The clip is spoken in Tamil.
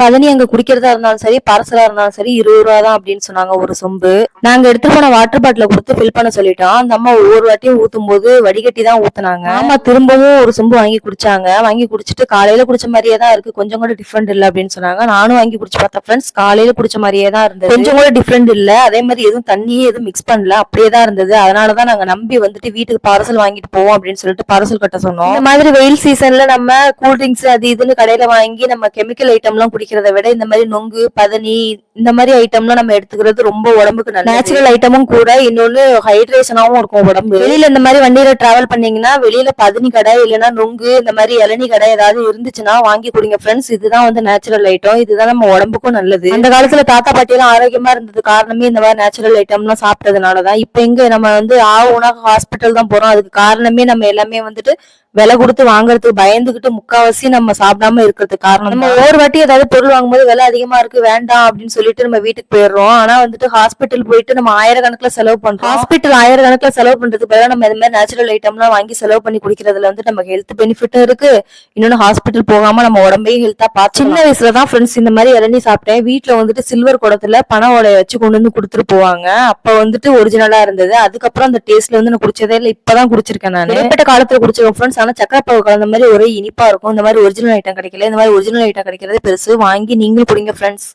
பதனி அங்க குடிக்கிறதா இருந்தாலும் சரி பார்சலா இருந்தாலும் சரி இருபது ரூபா தான் அப்படின்னு சொன்னாங்க ஒரு சொம்பு. நாங்க எடுத்து போன வாட்டர் பாட்டில கொடுத்து ஃபில் பண்ண சொல்லிட்டோம். அந்த அம்மா ஒவ்வொரு வாட்டியும் ஊத்தும் போது வடிகட்டி தான் ஊத்துனாங்க. ஆமா திரும்பவும் ஒரு சொம்பு வாங்கி குடிச்சாங்க. வாங்கி குடிச்சிட்டு காலையில குடிச்ச மாதிரியே தான் இருக்கு. கொஞ்சம் கூட டிஃப்ரெண்ட் இல்ல அப்படின்னு சொன்னாங்க. நானும் வாங்கி குடிச்சு பார்த்தேன் ஃப்ரெண்ட்ஸ் காலையில குடிச்ச மாதிரியே தான் இருந்தது. கொஞ்சம் கூட டிஃப்ரெண்ட் இல்ல. அதே மாதிரி எதுவும் தண்ணியே எதுவும் மிக்ஸ் பண்ணல. அப்படியே தான் இருந்தது. அதனாலதான் நாங்க நம்பி வந்துட்டு வீட்டுக்கு பார்சல் வாங்கிட்டு போவோம் அப்படின்னு சொல்லிட்டு பார்சல் கட்ட சொன்னோம். இந்த மாதிரி வெயில் சீசன்ல நம்ம கூல் ட்ரிங்க்ஸ் அது இதுன்னு கடையில வாங்கி நம்ம கெமிக்கல் ஐட்டம் எல்லாம் குடிக்கிறத விட இந்த மாதிரி நொங்கு பதனி இந்த மாதிரி ஐட்டம்லாம் நம்ம எடுத்துக்கிறது ரொம்ப உடம்புக்கு நல்ல நேச்சுரல் ஐட்டமும் கூட இன்னொன்னு ஹைட்ரேஷனாவும் இருக்கும் உடம்பு. வெளியில இந்த மாதிரி வண்டியில டிராவல் பண்ணீங்கன்னா வெளியில பதனி கடை இல்லைன்னா நொங்கு இந்த மாதிரி இளநீ கடை ஏதாவது இருந்துச்சுன்னா வாங்கி குடிங்க ஃப்ரெண்ட்ஸ் இதுதான் வந்து நேச்சுரல் ஐட்டம் இதுதான் நம்ம உடம்புக்கும் நல்லது. அந்த காலத்துல தாத்தா பாட்டி எல்லாம் ஆரோக்கியமா இருந்தது காரணமே இந்த மாதிரி நேச்சுரல் ஐட்டம்லாம் சாப்பிட்டதுனாலதான் இப்ப எங்க நம்ம வந்து ஆகுனா ஹாஸ்பிட்டல் தான் போறோம். அதுக்கு காரணமே நம்ம எல்லாமே வந்துட்டு விலை கொடுத்து வாங்குறதுக்கு பயந்துகிட்டு முக்காவாசி நம்ம சாப்பிடாம இருக்கிறதுக்கு காரணம் நம்ம ஒவ்வொரு வாட்டி ஏதாவது பொருள் வாங்கும்போது விலை அதிகமா இருக்கு வேண்டாம் அப்படின்னு சொல்லிட்டு நம்ம வீட்டுக்கு போயிடுறோம். ஆனா வந்துட்டு ஹாஸ்பிட்டல் போயிட்டு நம்ம ஆயிரக்கணக்கில் செலவு பண்றோம். ஹாஸ்பிட்டல் ஆயிரக்கணக்கில் செலவு பண்றதுக்கு பதிலா நம்ம இந்த மாதிரி நேச்சுரல் ஐட்டம்லாம் வாங்கி செலவு பண்ணி குடிக்கிறதுல வந்து நமக்கு ஹெல்த் பெனிஃபிட்டும் இருக்கு. இன்னொன்னு ஹாஸ்பிட்டல் போகாம நம்ம உடம்பையும் ஹெல்த்தா பார்த்து சின்ன வயசுல தான் ஃப்ரெண்ட்ஸ் இந்த மாதிரி இளநீ சாப்பிட்டேன். வீட்ல வந்துட்டு சில்வர் குடத்துல பண ஓலைய வச்சு கொண்டு வந்து கொடுத்துட்டு போவாங்க. அப்ப வந்துட்டு ஒரிஜினலா இருந்தது. அதுக்கப்புறம் அந்த டேஸ்ட்ல வந்து நான் குடிச்சதே இல்ல. இப்பதான் குடிச்சிருக்கேன் நான். இடைப்பட்ட காலத்துல குடிச்சிருக்கேன் ஃப்ரெண்ட்ஸ் ஆனா சக்கரை பாவு கலந்த மாதிரி ஒரே இனிப்பா இருக்கும். இந்த மாதிரி ஒரிஜினல் ஐட்டம் கிடைக்கல. இந்த மாதிரி ஒரிஜினல் ஐட்டம் கிடைக்கிறது பெருசு. வாங்கி நீங்களும் குடிங்க ஃப்ரெண்ட்ஸ்